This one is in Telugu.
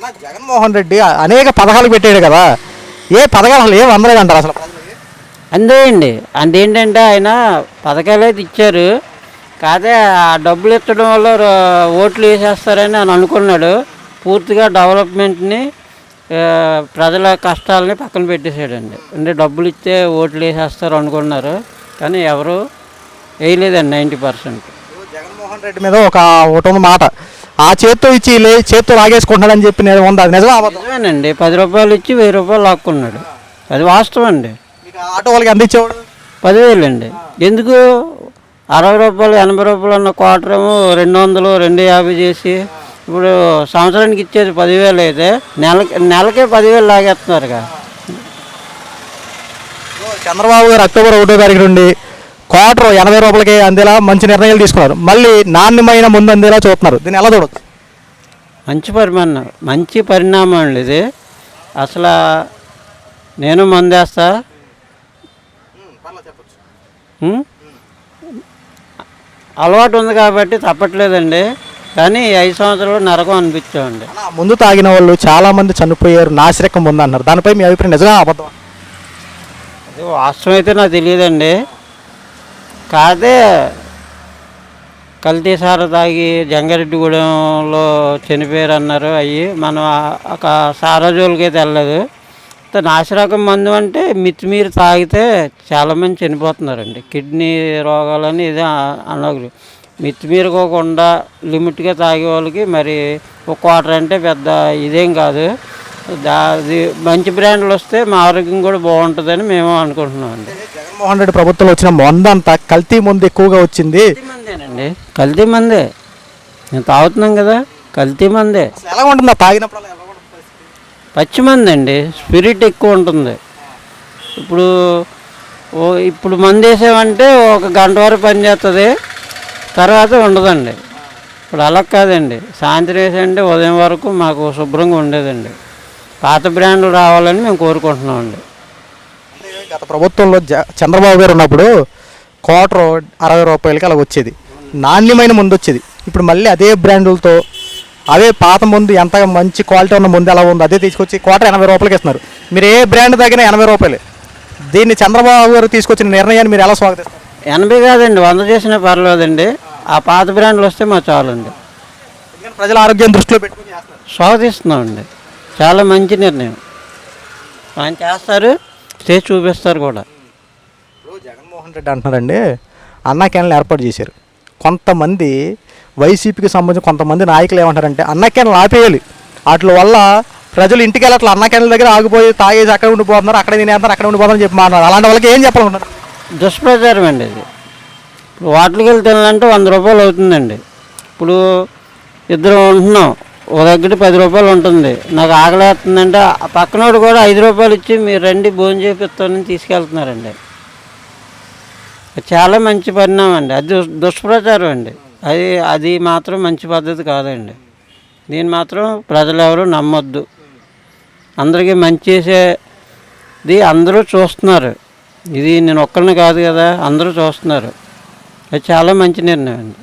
అన్న జగన్మోహన్ రెడ్డి అనేక పథకాలు పెట్టాడు కదా. ఏ పథకాలు అసలు ఏం అందలేదంటారు అసలు? అంతే అండి అంతేంటంటే ఆయన పథకాలు అయితే ఇచ్చారు. కాదే ఆ డబ్బులు ఇచ్చడం వల్ల ఓట్లు వేసేస్తారని ఆయన అనుకున్నాడు. పూర్తిగా డెవలప్మెంట్ని ప్రజల కష్టాలని పక్కన పెట్టేశాడండి. అంటే డబ్బులు ఇస్తే ఓట్లు వేసేస్తారు అనుకున్నారు. కానీ ఎవరు వేయలేదండి నైంటీ పర్సెంట్. జగన్మోహన్ రెడ్డి మీద ఒక ఒకటి మాట. ఆ చేత్తో ఇచ్చి చేత్తో లాగేసుకుంటున్నాడని చెప్పి నేను ఉంది అది నిజమా నిజమేనండి. పది రూపాయలు ఇచ్చి వెయ్యి రూపాయలు లాక్కున్నాడు. అది వాస్తవం అండి. ఆటో వాళ్ళకి ఇచ్చేవాడు పదివేలు అండి. ఎందుకు? అరవై రూపాయలు ఎనభై రూపాయలు ఉన్న క్వార్టర్ ఏమో రెండు వందలు రెండు యాభై చేసి ఇప్పుడు సంవత్సరానికి ఇచ్చేది పదివేలు అయితే నెలకి నెలకే పదివేలు లాగేస్తున్నారుగా. చంద్రబాబు గారు అక్టోబర్ ఒకటో తారీఖు నుండి క్వార్టర్ ఎనభై రూపాయలకి అందేలా మంచి నిర్ణయాలు తీసుకున్నారు. మళ్ళీ నాణ్యమైన ముందు అందేలా చూస్తున్నారు. దీన్ని ఎలా చూడొచ్చు? మంచి పరిమాణం మంచి పరిణామం అండి ఇది. అసలు నేను మందేస్తా. ఉం? అలవాటు ఉంది కాబట్టి తప్పట్లేదండి. కానీ ఈ ఐదు సంవత్సరాలు నరకం అనిపించామండి. అలా ముందు తాగిన వాళ్ళు చాలా మంది చనిపోయారు. నాసిరకం ఉంది అన్నారు. దానిపై మీ అభిప్రాయం నిజంగా అబద్ధం అది వాస్తవం అయితే నాకు తెలియదండి. కాదే కల్తీ సార తాగి జంగారెడ్డిగూడెంలో చనిపోయారు అన్నారు అవి మనం ఒక సారా అయితే వెళ్ళలేదు. నాసిరకం మందు అంటే మితిమీరి తాగితే చాలామంది చనిపోతున్నారండి. కిడ్నీ రోగాలని ఇదే అనగలు మితిమీరుకోకుండా లిమిట్గా తాగే వాళ్ళకి మరి ఒక క్వార్టర్ అంటే పెద్ద ఇదేం కాదు. అది మంచి బ్రాండ్లు వస్తే మా ఆరోగ్యం కూడా బాగుంటుందని మేము అనుకుంటున్నాం అండి. జగన్మోహన్ రెడ్డి ప్రభుత్వంలో వచ్చిన మందంతా కల్తీ ముందు ఎక్కువగా వచ్చింది. కల్తీ మందేనండి కల్తీ మందే. మేము తాగుతున్నాం కదా కల్తీ మందే. ఎలా ఉంటుంది తాగినప్పుడు? పచ్చి మంది అండి. స్పిరిట్ ఎక్కువ ఉంటుంది. ఇప్పుడు ఓ ఇప్పుడు మందు వేసామంటే ఒక గంట వరకు పనిచేస్తుంది తర్వాత ఉండదండి. ఇప్పుడు అలా కాదండి. సాయంత్రం వేసామంటే ఉదయం వరకు మాకు శుభ్రంగా ఉండేదండి. పాత బ్రాండ్లు రావాలని మేము కోరుకుంటున్నామండి. గత ప్రభుత్వంలో జ- చంద్రబాబు గారు ఉన్నప్పుడు క్వార్టర్ అరవై రూపాయలకి అలా వచ్చేది. నాణ్యమైన ముందు వచ్చేది. ఇప్పుడు మళ్ళీ అదే బ్రాండులతో అవే పాత ముందు ఎంత మంచి క్వాలిటీ ఉన్న ముందు ఎలా ఉందో అదే తీసుకొచ్చి క్వార్టర్ ఎనభై రూపాయలకి ఇస్తున్నారు. మీరు ఏ బ్రాండ్ తగిన ఎనభై రూపాయలు. దీన్ని చంద్రబాబు గారు తీసుకొచ్చిన నిర్ణయాన్ని మీరు ఎలా స్వాగతిస్తారు? ఎనభై కాదండి వంద చేసినా పర్లేదండి ఆ పాత బ్రాండ్లు వస్తే మాకు చాలండి. ప్రజల ఆరోగ్యం దృష్టిలో పెట్టుకుని స్వాగతిస్తున్నామండి. చాలా మంచి నిర్ణయం. ఆయన చేస్తారు చేసి చూపిస్తారు కూడా. ఇప్పుడు జగన్మోహన్ రెడ్డి అంటున్నారండి అన్నా క్యాన్లు ఏర్పాటు చేశారు. కొంతమంది వైసీపీకి సంబంధించి కొంతమంది నాయకులు ఏమంటారంటే అన్నా క్యాన్లు ఆపేయాలి. వాటి వల్ల ప్రజలు ఇంటికి వెళ్ళి అట్లా అన్నా క్యాన్ల దగ్గర ఆగిపోయి తాగేసి అక్కడ ఉండిపోతున్నారు అక్కడ తినేస్తున్నారు అక్కడ ఉండిపోతున్నారు చెప్పి మాట్లాడారు. అలాంటి వాళ్ళకి ఏం చెప్పాలన్నారు దుష్ప్రచారం అండి ఇది. ఇప్పుడు వాటికి వెళ్ళి తినాలంటే వంద రూపాయలు అవుతుందండి. ఇప్పుడు ఇద్దరు ఉంటున్నాం ఒక దగ్గర పది రూపాయలు ఉంటుంది. నాకు ఆకలేస్తుందంటే పక్కనోడు కూడా ఐదు రూపాయలు ఇచ్చి మీరు రండి భోజనం చేపిస్తానని తీసుకెళ్తున్నారండి. చాలా మంచి పరిణామం అండి. అది దుష్ప్రచారం అండి. అది అది మాత్రం మంచి పద్ధతి కాదండి. దీన్ని మాత్రం ప్రజలు ఎవరు నమ్మొద్దు. అందరికీ మంచి చేసేది అందరూ చూస్తున్నారు. ఇది నేను ఒక్కరిని కాదు కదా అందరూ చూస్తున్నారు. అది చాలా మంచి నిర్ణయం అండి.